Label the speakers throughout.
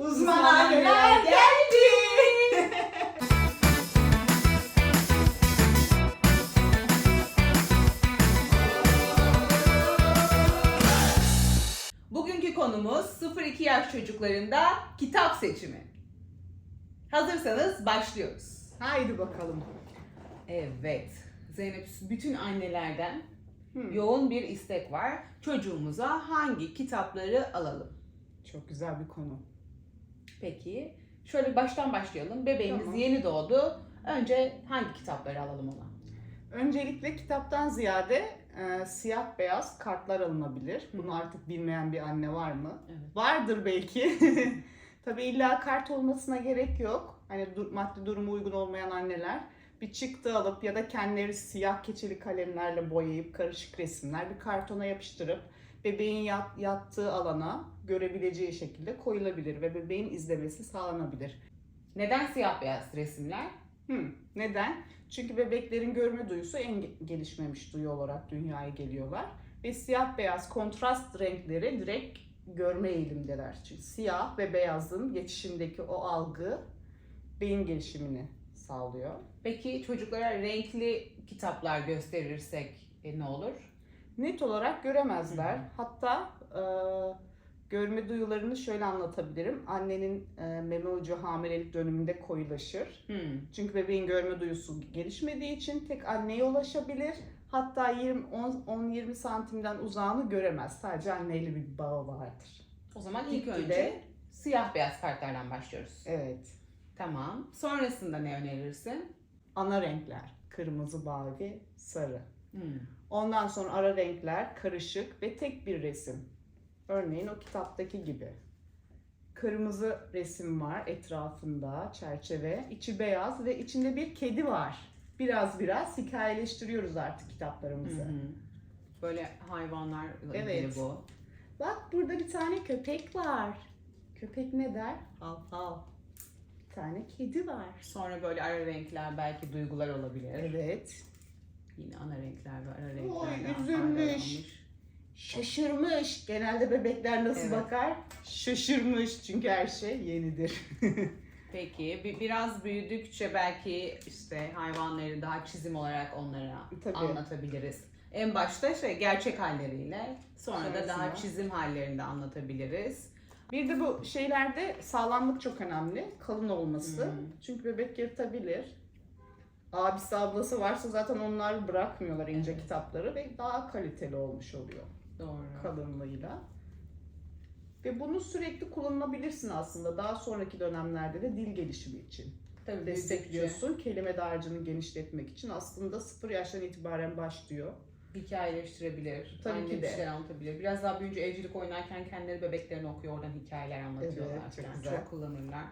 Speaker 1: Uzman anneler geldi.
Speaker 2: Bugünkü konumuz 0-2 yaş çocuklarında kitap seçimi. Hazırsanız başlıyoruz.
Speaker 1: Haydi bakalım.
Speaker 2: Evet. Zeynep bütün annelerden
Speaker 1: Hmm,
Speaker 2: yoğun bir istek var. Çocuğumuza hangi kitapları alalım?
Speaker 1: Çok güzel bir konu.
Speaker 2: Peki şöyle baştan başlayalım. Bebeğimiz
Speaker 1: Tamam.
Speaker 2: yeni doğdu. Önce hangi kitapları alalım ona?
Speaker 1: Öncelikle kitaptan ziyade e, siyah beyaz kartlar alınabilir. Bunu artık bilmeyen bir anne var mı?
Speaker 2: Evet.
Speaker 1: Vardır belki. Tabii illa kart olmasına gerek yok. Hani dur- maddi durumu uygun olmayan anneler bir çıktı alıp ya da kendileri siyah keçeli kalemlerle boyayıp karışık resimler bir kartona yapıştırıp bebeğin yat- yattığı alana görebileceği şekilde koyulabilir ve bebeğin izlemesi sağlanabilir.
Speaker 2: Neden siyah beyaz resimler?
Speaker 1: Hmm, neden? Çünkü bebeklerin görme duyusu en ge- gelişmemiş duyu olarak dünyaya geliyorlar. Ve siyah beyaz kontrast renkleri direkt görme eğilimdeler. Çünkü siyah ve beyazın geçişindeki o algı beyin gelişimini sağlıyor.
Speaker 2: Peki çocuklara renkli kitaplar gösterirsek e, ne olur?
Speaker 1: Net olarak göremezler. Hatta e, görme duyularını şöyle anlatabilirim. Annenin e, meme ucu hamilelik döneminde koyulaşır.
Speaker 2: Hmm.
Speaker 1: Çünkü bebeğin görme duyusu gelişmediği için tek anneye ulaşabilir. Hatta 20 10-20 santimden uzağını göremez. Sadece anneyle bir bağı vardır.
Speaker 2: O zaman ilk
Speaker 1: Gitgide-
Speaker 2: önce siyah beyaz kartlardan başlıyoruz.
Speaker 1: Evet.
Speaker 2: Tamam. Sonrasında ne önerirsin?
Speaker 1: Ana renkler kırmızı, mavi, sarı.
Speaker 2: Hmm.
Speaker 1: Ondan sonra ara renkler karışık ve tek bir resim. Örneğin o kitaptaki gibi. Kırmızı resim var etrafında, çerçeve. içi beyaz ve içinde bir kedi var. Biraz biraz hikayeleştiriyoruz artık kitaplarımızı.
Speaker 2: Hı hı. Böyle hayvanlarla
Speaker 1: Evet.
Speaker 2: ilgili bu.
Speaker 1: Bak burada bir tane köpek var. Köpek ne der? Hav hav. Bir tane kedi var.
Speaker 2: Sonra böyle ara renkler belki duygular olabilir.
Speaker 1: Evet.
Speaker 2: Yine ana renkler ve ara renkler.
Speaker 1: Oy, üzülmüş. Şaşırmış. Genelde bebekler nasıl
Speaker 2: Evet.
Speaker 1: bakar? Şaşırmış çünkü her şey yenidir.
Speaker 2: Peki bir, biraz büyüdükçe belki işte hayvanları daha çizim olarak onlara
Speaker 1: Tabii.
Speaker 2: anlatabiliriz. En başta şey gerçek halleriyle sonra da daha
Speaker 1: Sonrasında.
Speaker 2: çizim hallerinde anlatabiliriz.
Speaker 1: Bir de bu şeylerde sağlamlık çok önemli. Kalın olması. Çünkü bebek yırtabilir. Abisi ablası varsa zaten onlar bırakmıyorlar ince
Speaker 2: Evet.
Speaker 1: kitapları ve daha kaliteli olmuş oluyor.
Speaker 2: Doğru.
Speaker 1: kalınlığıyla. Ve bunu sürekli kullanabilirsin aslında daha sonraki dönemlerde de dil gelişimi için.
Speaker 2: Tabii
Speaker 1: Destekliyorsun. Kelime dağarcığını genişletmek için aslında 0 yaştan itibaren başlıyor.
Speaker 2: hikayeleştirebilir.
Speaker 1: Tabii
Speaker 2: anne
Speaker 1: ki
Speaker 2: bir
Speaker 1: de.
Speaker 2: şeyler anlatabilir. Biraz daha büyüyünce evcilik oynarken kendileri bebeklerini okuyor. Oradan hikayeler anlatıyorlar.
Speaker 1: Evet, çok
Speaker 2: falan.
Speaker 1: güzel.
Speaker 2: Çok kullanırlar.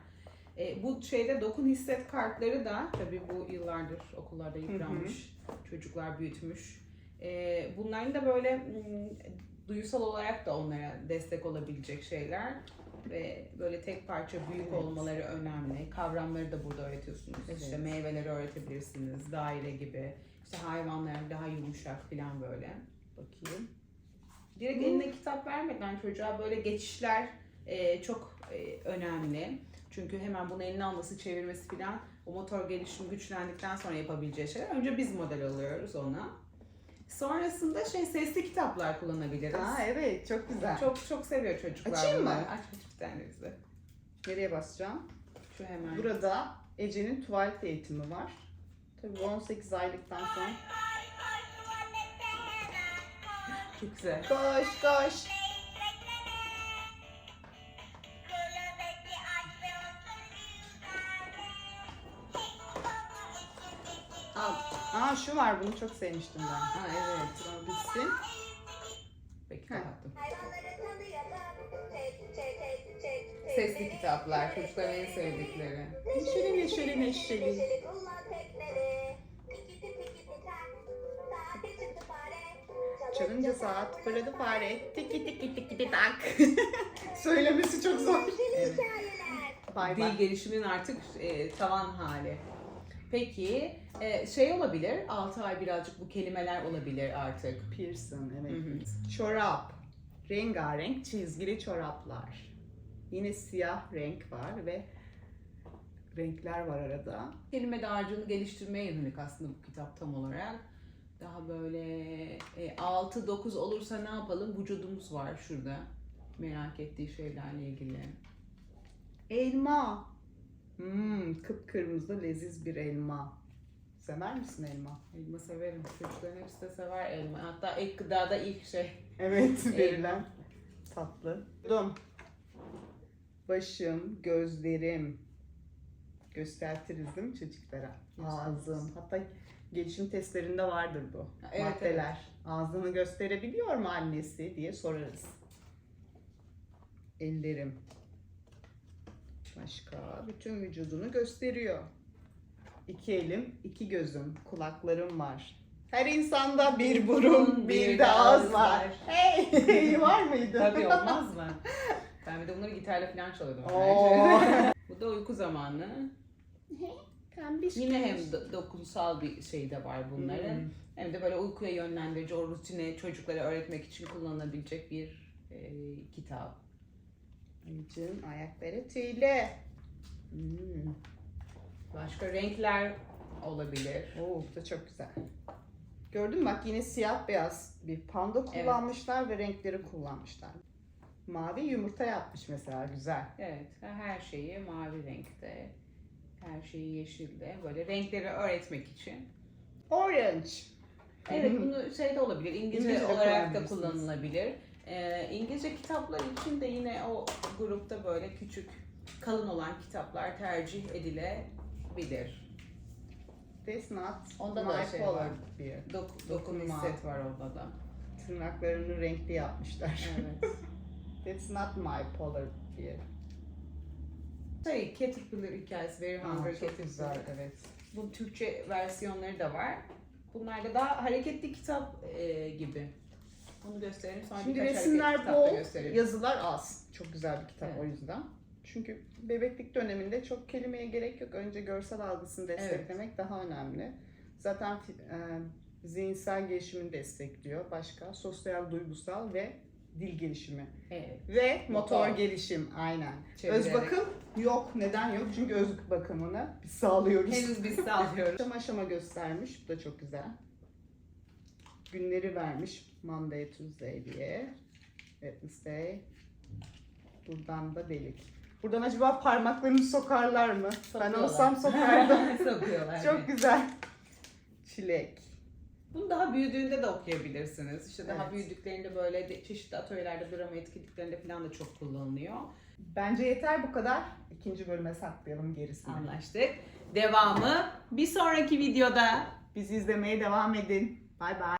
Speaker 2: E, bu şeyde dokun hisset kartları da tabii bu yıllardır okullarda yıpranmış. Çocuklar büyütmüş. E, bunların da böyle mm, duysal olarak da onlara destek olabilecek şeyler ve böyle tek parça büyük
Speaker 1: Evet.
Speaker 2: olmaları önemli. Kavramları da burada öğretiyorsunuz.
Speaker 1: Evet.
Speaker 2: İşte meyveleri öğretebilirsiniz, daire gibi. İşte hayvanlar daha yumuşak falan böyle. Bakayım. Direkt
Speaker 1: Hı.
Speaker 2: eline kitap vermeden çocuğa böyle geçişler e, çok e, önemli. Çünkü hemen bunu eline alması, çevirmesi falan o motor gelişimi güçlendikten sonra yapabileceği şeyler. Önce biz model alıyoruz ona. Sonrasında şey sesli kitaplar kullanabiliriz.
Speaker 1: Aa evet çok güzel.
Speaker 2: Çok çok seviyor çocuklar
Speaker 1: Açayım mı?
Speaker 2: bunları. Aç aç bir tane bize.
Speaker 1: Nereye basacağım?
Speaker 2: Şu hemen.
Speaker 1: Burada Ece'nin tuvalet eğitimi var. Tabii 18 aylıktan sonra.
Speaker 2: Çok güzel.
Speaker 1: Koş koş. Şu var bunu çok sevmiştim ben.
Speaker 2: Ha evet.
Speaker 1: Biraz bitsin.
Speaker 2: Peki kapattım.
Speaker 3: Sesli
Speaker 2: Sesli kitaplar, çocukların en sevdikleri.
Speaker 1: Neşeli neşeli neşeli. Çalınca saat fırladı fare. Tiki tiki tiki tak. Söylemesi çok zor.
Speaker 2: Evet.
Speaker 1: Bay
Speaker 2: Dil
Speaker 1: bay.
Speaker 2: gelişiminin artık e, tavan hali. Peki e, şey olabilir, 6 ay birazcık bu kelimeler olabilir artık.
Speaker 1: Pearson evet.
Speaker 2: hı.
Speaker 1: Çorap. Rengarenk çizgili çoraplar. Yine siyah renk var ve renkler var arada.
Speaker 2: Kelime dağarcığını geliştirmeye yönelik aslında bu kitap tam olarak. Daha böyle e, 6-9 olursa ne yapalım? Vücudumuz var şurada. Merak ettiği şeylerle ilgili.
Speaker 1: Elma. Hmm, kıpkırmızı leziz bir elma. Sever misin elma?
Speaker 2: Elma severim. Çocukların hepsi de sever elma. Hatta ek gıdada ilk şey.
Speaker 1: Evet, verilen tatlı. Dum. Başım, gözlerim. Göstertiriz değil mi çocuklara? Ağzım. Hatta gelişim testlerinde vardır bu.
Speaker 2: Evet,
Speaker 1: Maddeler. Ağzını gösterebiliyor mu annesi diye sorarız. Ellerim. Başka bütün vücudunu gösteriyor. İki elim, iki gözüm, kulaklarım var. Her insanda bir burun, bir de ağız var. Hey, var mıydı?
Speaker 2: Tabii olmaz mı? Ben bir de bunları gitarla falan çalıyordum.
Speaker 1: Oo.
Speaker 2: Bu da uyku zamanı.
Speaker 1: Pembiş
Speaker 2: Yine hem do- dokunsal bir şey de var bunların.
Speaker 1: Hmm.
Speaker 2: Hem de böyle uykuya yönlendirici, o rutine çocuklara öğretmek için kullanılabilecek bir e, kitap.
Speaker 1: Ayıcığın ayakları tüylü. Hmm.
Speaker 2: Başka renkler olabilir.
Speaker 1: Oo, bu da çok güzel. Gördün mü bak yine siyah beyaz bir panda kullanmışlar ve renkleri kullanmışlar. Mavi yumurta yapmış mesela güzel.
Speaker 2: Evet, her şeyi mavi renkte, her şeyi yeşilde. Böyle renkleri öğretmek için.
Speaker 1: Orange.
Speaker 2: Evet, bunu şey de olabilir, İngilizce,
Speaker 1: İngilizce
Speaker 2: olarak da kullanılabilir. Ee, İngilizce kitaplar için de yine o grupta böyle küçük, kalın olan kitaplar tercih edilebilir.
Speaker 1: This not
Speaker 2: Onda da
Speaker 1: my
Speaker 2: şey
Speaker 1: color
Speaker 2: var.
Speaker 1: diye.
Speaker 2: Dok dokun
Speaker 1: Dokunma.
Speaker 2: hisset var orada da.
Speaker 1: Tırnaklarını renkli yapmışlar.
Speaker 2: Evet.
Speaker 1: That's not my color diye.
Speaker 2: şey, Caterpillar hikayesi, Very
Speaker 1: Aa,
Speaker 2: Hungry
Speaker 1: çok
Speaker 2: Caterpillar.
Speaker 1: güzel evet.
Speaker 2: Bunun Türkçe versiyonları da var. Bunlar da daha hareketli kitap e, gibi. Bunu gösterelim sonra
Speaker 1: Şimdi
Speaker 2: birkaç
Speaker 1: resimler
Speaker 2: da
Speaker 1: bol,
Speaker 2: gösterelim.
Speaker 1: yazılar az. Çok güzel bir kitap
Speaker 2: Evet.
Speaker 1: o yüzden. Çünkü bebeklik döneminde çok kelimeye gerek yok. Önce görsel algısını desteklemek daha önemli. Zaten fi- e, zihinsel gelişimini destekliyor. Başka sosyal, duygusal ve dil gelişimi.
Speaker 2: Evet.
Speaker 1: Ve motor,
Speaker 2: Motor.
Speaker 1: gelişim aynen.
Speaker 2: Çevirerek.
Speaker 1: Öz bakım yok. Neden yok? Çünkü öz bakımını biz sağlıyoruz.
Speaker 2: Henüz biz sağlıyoruz.
Speaker 1: Aşama aşama göstermiş. Bu da çok güzel. Günleri vermiş. Monday, Tuesday diye. Wednesday. Buradan da delik. Buradan acaba parmaklarını sokarlar mı? Ben
Speaker 2: Sokuyorlar.
Speaker 1: olsam sokardım.
Speaker 2: Sokuyorlar.
Speaker 1: çok güzel. Çilek.
Speaker 2: Bunu daha büyüdüğünde de okuyabilirsiniz. İşte daha
Speaker 1: Evet.
Speaker 2: büyüdüklerinde böyle de, çeşitli atölyelerde drama etkinliklerinde falan da çok kullanılıyor.
Speaker 1: Bence yeter bu kadar. İkinci bölüme saklayalım gerisini.
Speaker 2: Anlaştık. Devamı bir sonraki videoda.
Speaker 1: Bizi izlemeye devam edin. Bay bay.